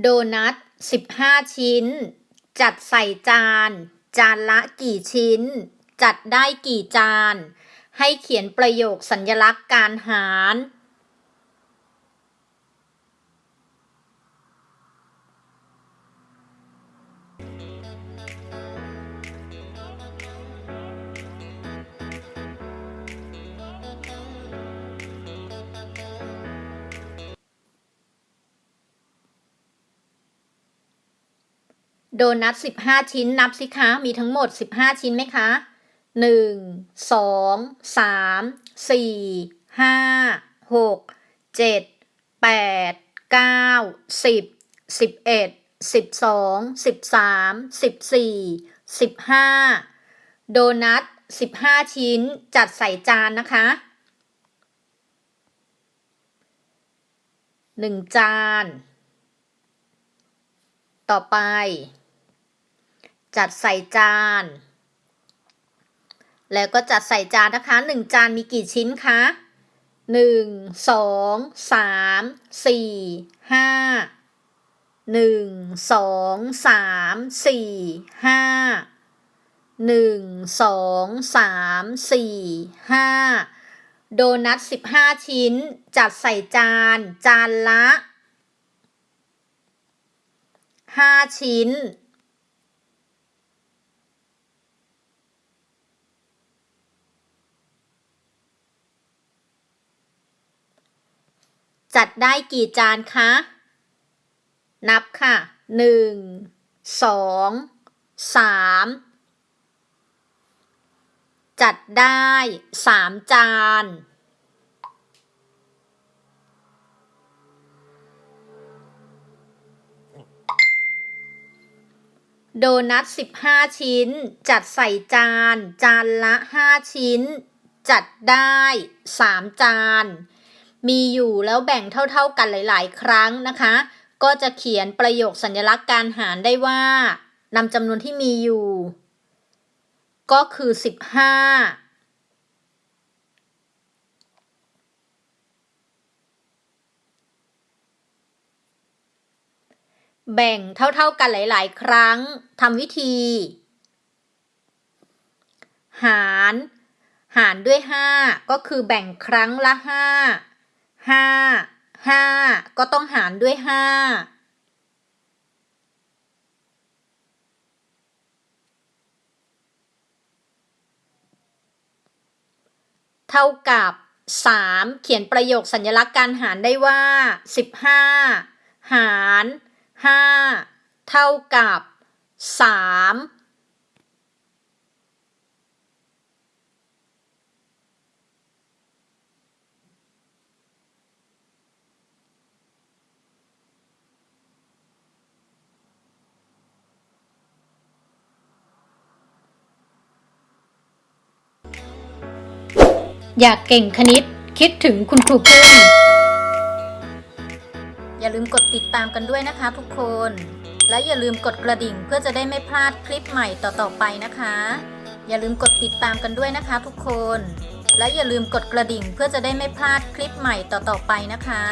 โดนัท 15 ชิ้น จัดใส่จาน จานละกี่ชิ้น จัดได้กี่จาน ให้เขียนประโยคสัญลักษณ์การหาร โดนัท15 ชิ้นนับสิคะ มีทั้งหมด 15 ชิ้นไหมคะหนึ่งสองสามสี่ห้าหกเจ็ดแปดเก้าสิบสิบเอ็ดสิบสองสิบสามสิบสี่สิบห้าโดนัท15 ชิ้นจัดใส่จานนะคะหนึ่งจาน ต่อไป จัดใส่จาน แล้วก็จัดใส่จานนะคะหนึ่งจานมีกี่ชิ้นคะหนึ่งสองสามสี่ห้าหนึ่งสองสามสี่ห้าหนึ่งสองสามสี่ห้าโดนัทสิบห้าชิ้น จัดใส่จาน จานละห้าชิ้น จัดได้กี่จานคะ นับค่ะหนึ่งสองสามจัดได้สามจาน โดนัท15ชิ้น จัดใส่จาน จานละ5ชิ้น จัดได้3จาน มีอยู่แล้วแบ่งเท่าๆกันหลาย ๆ ครั้งนะคะ ก็จะเขียนประโยคสัญลักษณ์การหารได้ว่านำจำนวนที่มีอยู่ ก็คือ 15แบ่งเท่าๆกันหลาย ๆ ครั้งทำวิธี หาร หารด้วย 5 ก็คือแบ่งครั้งละ 5 5 5ก็ต้องหารด้วย5เท่ากับ 3 เขียนประโยคสัญลักษณ์การหารได้ว่า 15 หาร 5 เท่ากับ 3 อยากเก่งคณิต คิดถึงคุณครูพึ่งอย่าลืมกดติดตามกันด้วยนะคะทุกคน และอย่าลืมกดกระดิ่งเพื่อจะได้ไม่พลาดคลิปใหม่ต่อๆไปนะคะ อย่าลืมกดติดตามกันด้วยนะคะทุกคน และอย่าลืมกดกระดิ่งเพื่อจะได้ไม่พลาดคลิปใหม่ต่อๆไปนะคะ